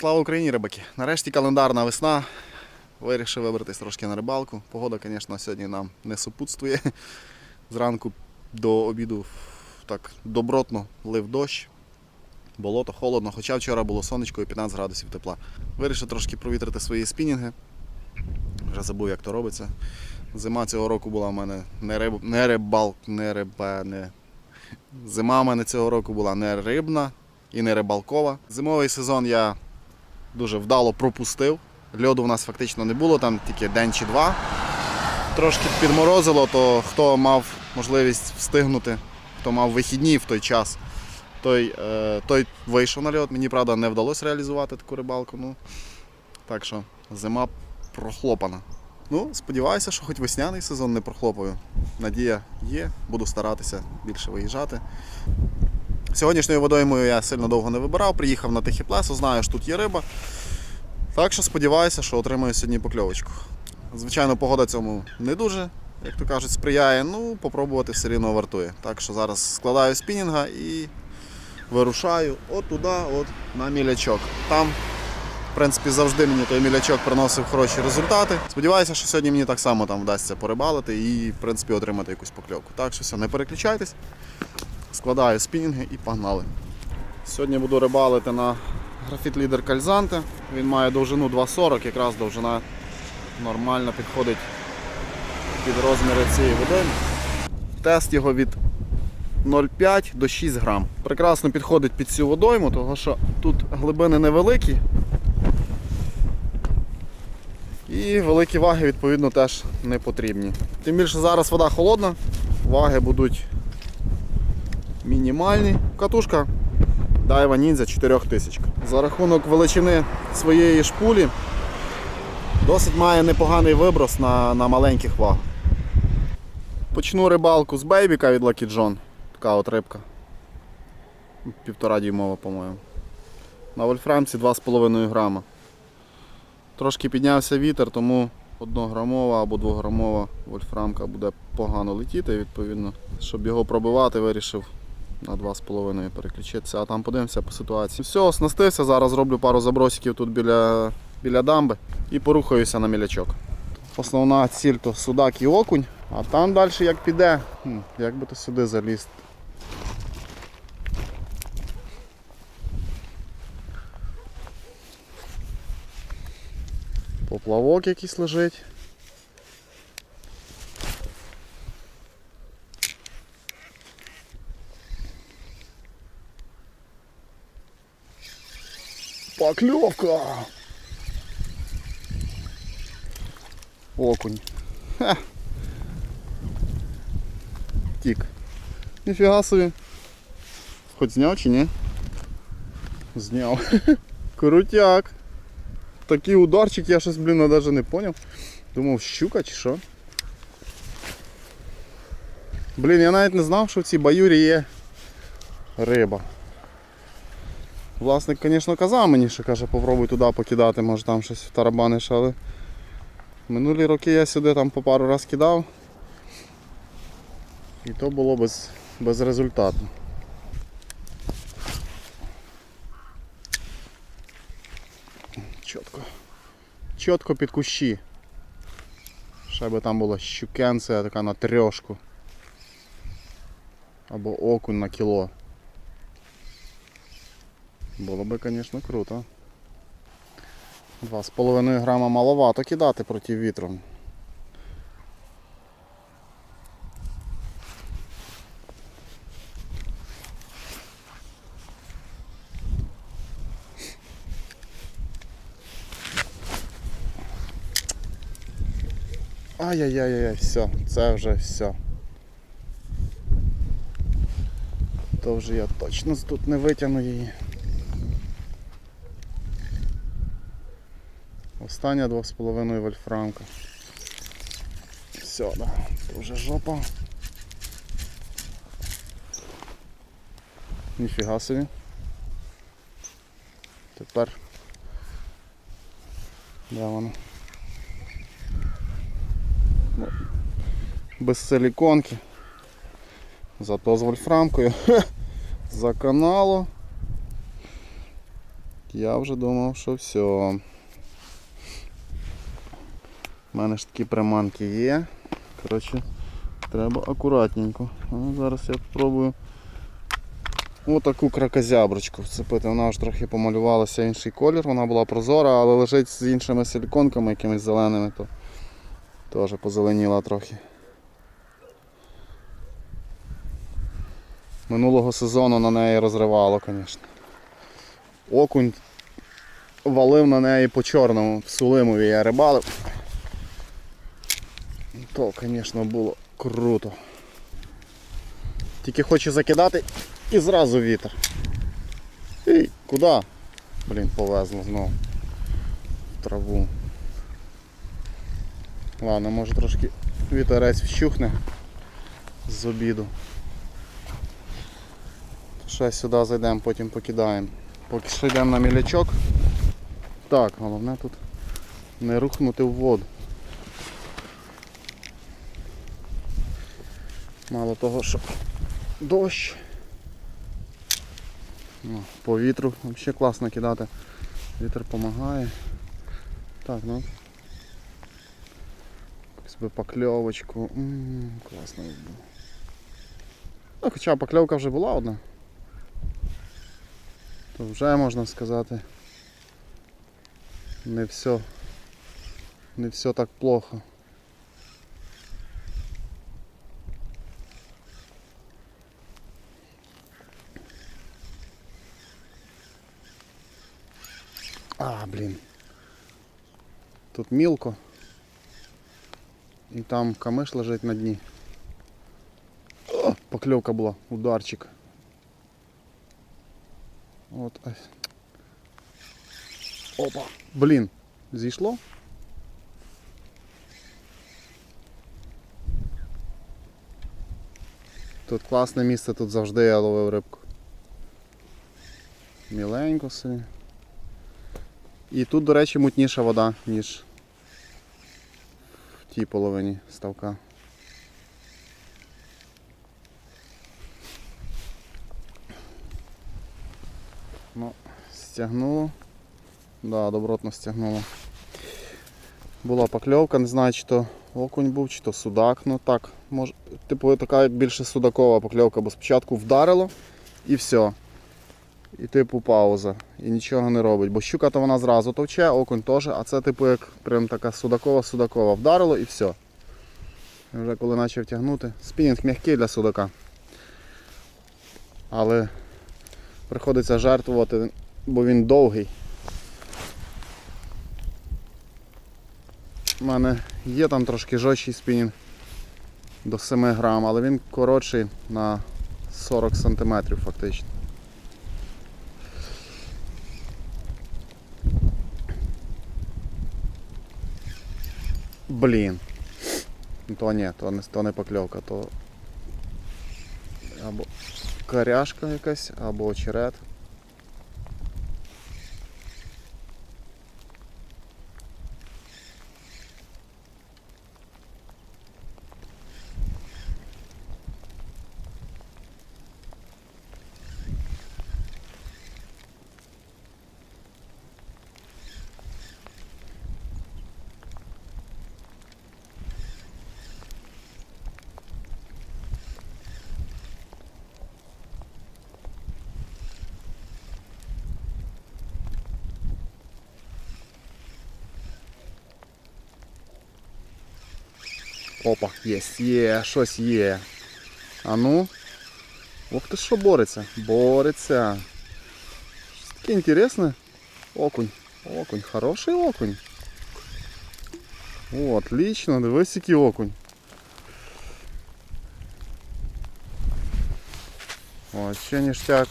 Слава Україні, рибаки! Нарешті календарна весна. Вирішив вибратись трошки на рибалку. Погода, звісно, сьогодні нам не супутствує. Зранку до обіду так добротно лив дощ. Болото холодно, хоча вчора було сонечко і 15 градусів тепла. Вирішив трошки провітрити свої спінінги. Вже забув, як то робиться. Зима цього року була в мене не, риб... не рибалк, не риба, не. Зима в мене цього року була не рибна і не рибалкова. Зимовий сезон я дуже вдало пропустив. Льоду в нас фактично не було, там тільки день чи два. Трошки підморозило, то хто мав можливість встигнути, хто мав вихідні в той час, той, е, той вийшов на льот. Мені, правда, не вдалося реалізувати таку рибалку. Ну, так що зима прохлопана. Ну, сподіваюся, що хоч весняний сезон не прохлопаю. Надія є, буду старатися більше виїжджати. Сьогоднішньою водоймою я сильно довго не вибирав, приїхав на тихе плесо, знаю, що тут є риба. Так що сподіваюся, що отримаю сьогодні покльовочку. Звичайно, погода цьому не дуже, як то кажуть, сприяє, ну попробувати все рівно вартує. Так що зараз складаю спінінга і вирушаю от туди, от на мілячок. Там, в принципі, завжди мені той мілячок приносив хороші результати. Сподіваюся, що сьогодні мені так само там вдасться порибалити і, в принципі, отримати якусь покльовку. Так що все, не переключайтесь, складаю спінінги і погнали. Сьогодні буду рибалити на графіт лідер Кальзанте. Він має довжину 2,40, якраз довжина нормально підходить під розміри цієї водойми. Тест його від 0,5 до 6 грам. Прекрасно підходить під цю водойму, тому що тут глибини невеликі. І великі ваги, відповідно, теж не потрібні. Тим більше зараз вода холодна, ваги будуть мінімальні. Катушка Daiwa Ninja 4000. За рахунок величини своєї шпулі досить має непоганий виброс на, на маленьких вагах. Почну рибалку з бейбіка від Lucky John. Така от рибка. Півтора дюймова, по-моєму. На вольфрамці 2,5 грама. Трошки піднявся вітер, тому 1 грамова або 2 грамова вольфрамка буде погано летіти, відповідно. Щоб його пробивати, вирішив на 2,5 переключитися, а там подивимося по ситуації. Все, оснастився, зараз роблю пару забросиків тут біля, біля дамби і порухаюся на мілячок. Основна ціль то судак і окунь, а там далі як піде, як би то сюди залізти. Поплавок якийсь лежить. Поклевка! Окунь. Ха. Тік. Ніфіга собі. Хоч зняв чи ні? Зняв. Крутяк. Такий ударчик я щось, блін, навіть не поняв. Думав, щука чи що. Блін, я навіть не знав, що в цій баюрі є риба. Власник, звісно, казав мені, що каже, попробуй туди покидати, може там щось тарабаниш, але минулі роки я сюди там по пару раз кидав. І то було без, безрезультатно. Чітко. Чітко під кущі. Ще би там була щукенція така на трьошку. Або окунь на кіло. Було би, звісно, круто. 2,5 грама маловато кидати проти вітру. Ай-яй-яй-яй, все, це вже все. То вже я точно тут не витягну її. Остання 2,5 вольфрамка. Все, да, то вже жопа. Ніфіга собі. Тепер. Де воно? Ну, Без силіконки. Зато з вольфрамкою. За каналу. Я вже думав, що все. У мене ж такі приманки є. Коротше, треба акуратненько. А зараз я спробую отаку кракозяброчку вцепити. Вона ж трохи помалювалася інший колір, вона була прозора, але лежить з іншими силіконками, якимись зеленими, то теж позеленіла трохи. Минулого сезону на неї розривало, звісно. Окунь валив на неї по чорному, в Сулимові я рибалив. То, звісно, було круто. Тільки хочу закидати і зразу вітер. Ей, куди? Блін, повезло знову. Траву. Ладно, може трошки вітерець вщухне з обіду. Ще сюди зайдемо, потім покидаємо. Поки що йдемо на мілячок. Так, головне тут не рухнути в воду. Мало того, що дощ. Ну, по вітру взагалі класно кидати. Вітер допомагає. Так, ну. Би покльовочку. Класно було. Ну, хоча покльовка вже була одна. То вже можна сказати. Не все. Не все так плохо. А, блін. Тут мілко. І там камиш лежить на дні. О, покльовка була, ударчик. От. ай. Опа. Блін, зійшло? Тут класне місце, тут завжди я ловив рибку. Міленько собі. І тут, до речі, мутніша вода, ніж в тій половині ставка. Ну, стягнуло. Да, добротно стягнуло. Була покльовка, не знаю, чи то окунь був, чи то судак. Ну так, може, типу така більше судакова покльовка, бо спочатку вдарило і все. І типу пауза. І нічого не робить. Бо щука то вона зразу товче, окунь теж, а це типу як прям така судакова-судакова. Вдарило і все. Вже коли почав тягнути. Спінінг м'який для судака. Але приходиться жертвувати, бо він довгий. У мене є там трошки жорсткий спінінг до 7 грам, але він коротший на 40 см фактично. Блін. Ну, То ні, то не, то не покльовка, то або коряшка якась, або очерет. Опа, є, є, щось є. А ну. Ох ти що бореться? Бореться. Щось таке інтересне. Окунь. Окунь, хороший окунь. О, отлично, дивись який окунь. О, ще ніштяк.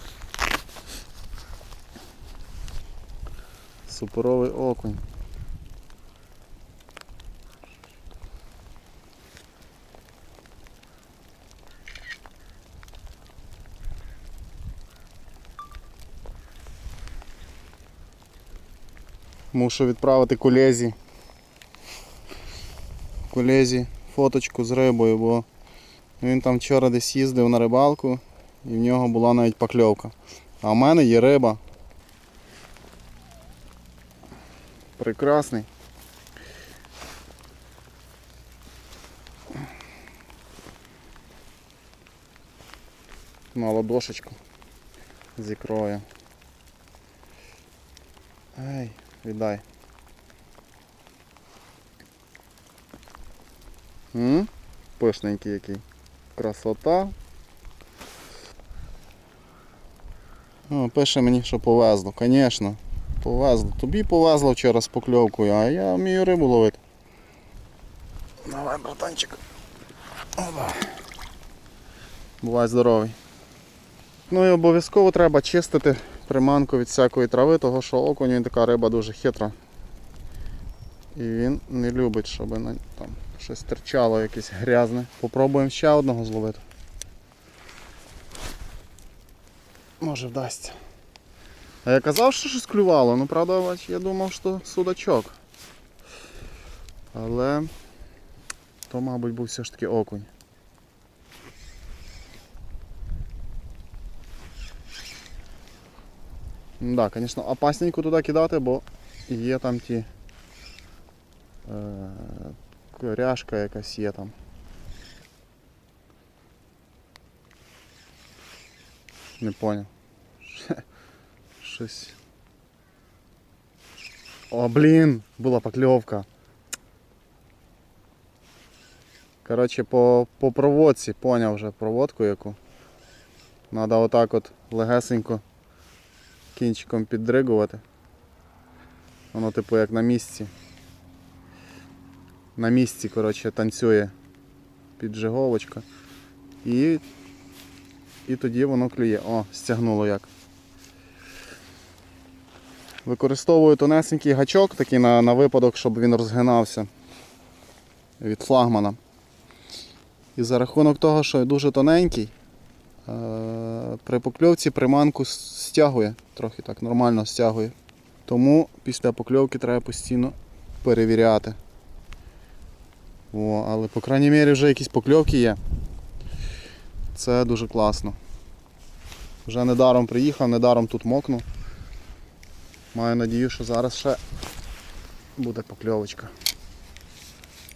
Суперовий окунь. Мушу відправити колезі. Колезі фоточку з рибою, бо він там вчора десь їздив на рибалку і в нього була навіть покльовка. А в мене є риба. Прекрасний. На ладошечку з ікрою. Ай, віддай. М? Пишненький який. Красота. О, пише мені, що повезло, звісно. Повезло. Тобі повезло вчора з покльовкою, а я вмію рибу ловити. Давай, братанчик. Опа. Бувай здоровий. Ну і обов'язково треба чистити приманку від всякої трави, того що окунь він така риба дуже хитра. І він не любить, щоб на, там щось терчало якесь грязне. Попробуємо ще одного зловити. Може вдасться. А я казав, що щось клювало, ну правда, я думав, що судачок. Але то, мабуть, був все ж таки окунь. Да, звісно, опасненько туди кидати, бо є там ті. Е, коряшка якась є там. Не поняв. Щось. О, блін, була покльовка. Коротше, по, по проводці поняв вже проводку яку. Надо отак от легесенько кінчиком піддригувати. Воно типу як на місці. На місці, коротше, танцює піджиговочка. І, і тоді воно клює. О, стягнуло як. Використовую тонесенький гачок такий на, на випадок, щоб він розгинався від флагмана. І за рахунок того, що дуже тоненький, при покльовці приманку стягує, трохи так нормально стягує. Тому після покльовки треба постійно перевіряти. О, але по крайній мірі вже якісь покльовки є. Це дуже класно. Вже недаром приїхав, недаром тут мокну. Маю надію, що зараз ще буде покльовочка.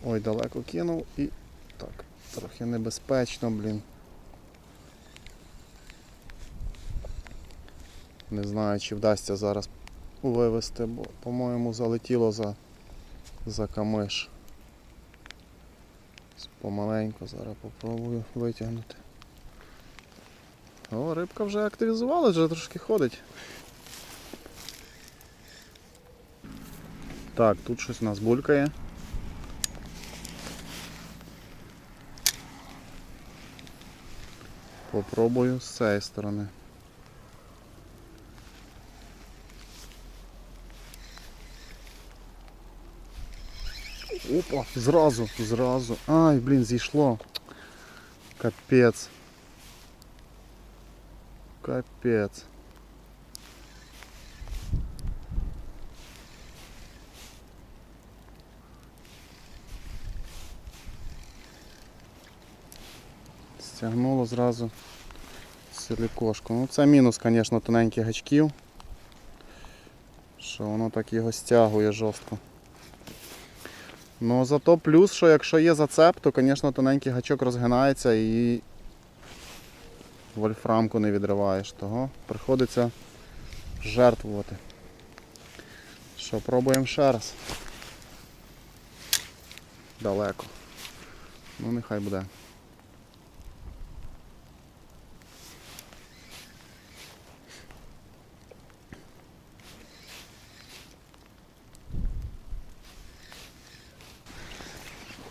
Ой, далеко кинув і так, трохи небезпечно, блін. Не знаю, чи вдасться зараз вивезти, бо, по-моєму, залетіло за, за камиш. Помаленьку зараз попробую витягнути. О, рибка вже активізувалась, вже трошки ходить. Так, тут щось у нас булькає. Попробую з цієї сторони. Опа, зразу, зразу. Ай, блін, зійшло. Капець. Капець. Стягнуло зразу силікошку. Ну це мінус, звісно, тоненьких гачків. Що воно так його стягує жорстко. Ну зато плюс, що якщо є зацеп, то звісно тоненький гачок розгинається і вольфрамку не відриваєш, того приходиться жертвувати. Що, пробуємо ще раз. Далеко. Ну нехай буде.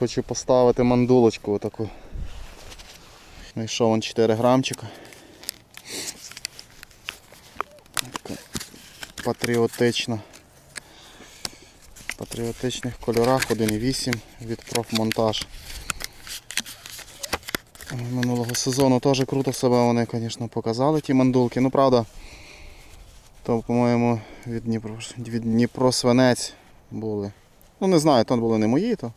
Хочу поставити мандулочку отаку. Знайшов вон 4 грамчика. Патріотична. В патріотичних кольорах 1,8 від профмонтаж. Минулого сезону теж круто себе вони, звісно, показали ті мандулки. Ну правда, то, по-моєму, від Дніпро, від Дніпро свинець були. Ну не знаю, то були не мої, то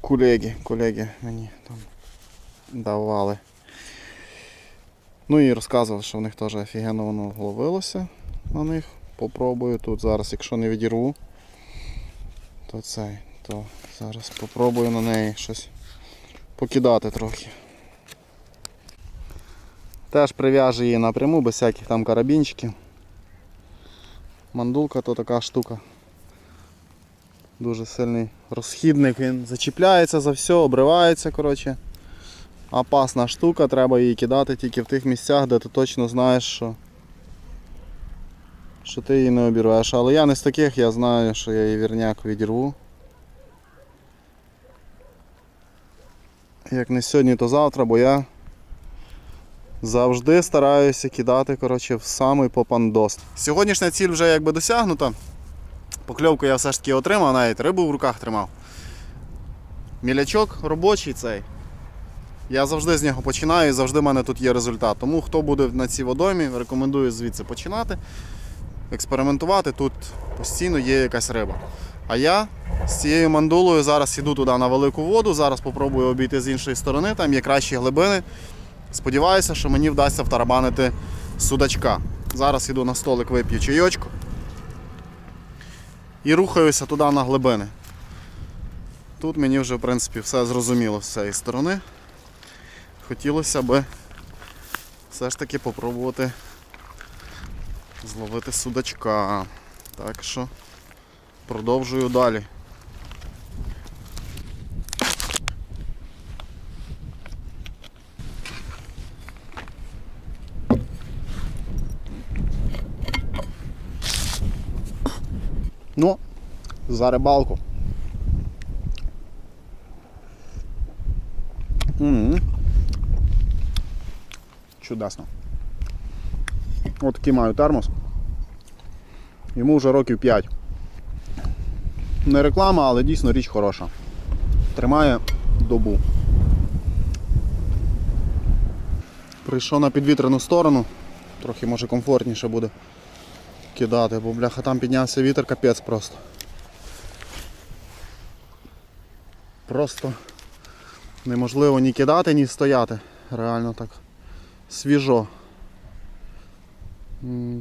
колеги, колеги мені там давали. Ну і розказували, що в них теж офігенно воно ловилося на них. попробую тут зараз, якщо не відірву, то цей, то зараз попробую на неї щось покидати трохи. Теж прив'яжу її напряму, без всяких там карабінчиків. Мандулка то така штука. Дуже сильний розхідник, він зачіпляється за все, обривається. коротше. Опасна штука, треба її кидати тільки в тих місцях, де ти точно знаєш, що, що ти її не обірвеш. Але я не з таких, я знаю, що я її вірняк відірву. Як не сьогодні, то завтра, бо я завжди стараюся кидати коротше, в самий попандос. Сьогоднішня ціль вже якби досягнута. Покльовку я все ж таки отримав, навіть рибу в руках тримав. Мілячок робочий цей. Я завжди з нього починаю і завжди в мене тут є результат. Тому хто буде на цій водоймі, рекомендую звідси починати, експериментувати. Тут постійно є якась риба. А я з цією мандулою зараз іду туди на велику воду, зараз спробую обійти з іншої сторони, там є кращі глибини. Сподіваюся, що мені вдасться втарабанити судачка. Зараз іду на столик, вип'ю чайочку і рухаюся туди на глибини. Тут мені вже в принципі все зрозуміло з цієї сторони. Хотілося би все ж таки попробувати зловити судачка. Так що продовжую далі. Ну, за рибалку. м Чудесно. От такий маю термос. Йому вже років 5. Не реклама, але дійсно річ хороша. Тримає добу. Прийшов на підвітряну сторону, трохи може комфортніше буде кидати, бо бляха там піднявся вітер, капець просто. Просто неможливо ні кидати, ні стояти. Реально так свіжо.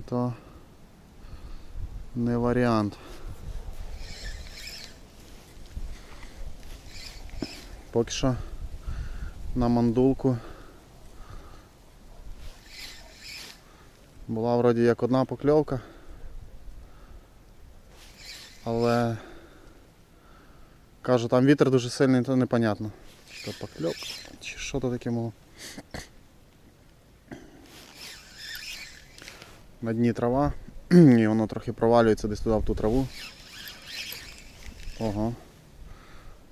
То не варіант. Поки що на мандулку була вроді як одна покльовка. Але кажу, там вітер дуже сильний, то непонятно. Чи то чи що то таке було. На дні трава, і воно трохи провалюється десь туди в ту траву. Ого.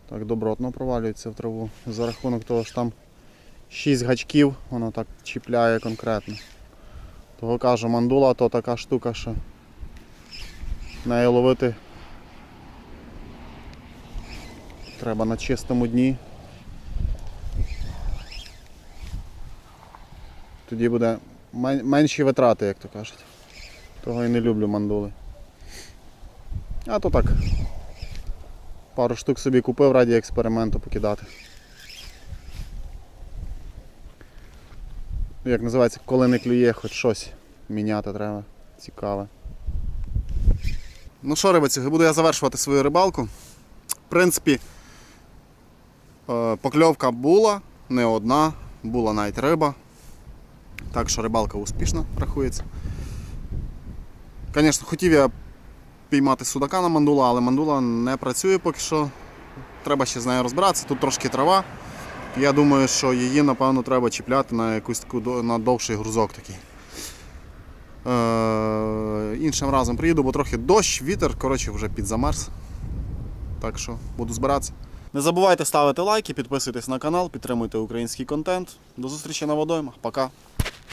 Так добротно провалюється в траву. За рахунок того що там 6 гачків, воно так чіпляє конкретно. Того кажу, мандула то така штука, що нею ловити треба на чистому дні. Тоді буде менші витрати, як то кажуть. Того і не люблю мандули. А то так. Пару штук собі купив раді експерименту покидати. Як називається, коли не клює, хоч щось міняти треба. Цікаве. Ну що, рибаці, буду я завершувати свою рибалку. В принципі, покльовка була, не одна, була навіть риба. Так що рибалка успішно рахується. Звісно, хотів я піймати судака на мандула, але мандула не працює поки що. Треба ще з нею розбиратися. Тут трошки трава. Я думаю, що її, напевно, треба чіпляти на якусь таку на довший грузок такий. Е, іншим разом приїду, бо трохи дощ, вітер, коротше, вже підзамерз. Так що буду збиратися. Не забувайте ставити лайки, підписуйтесь на канал, підтримуйте український контент. До зустрічі на водоймах. Пока.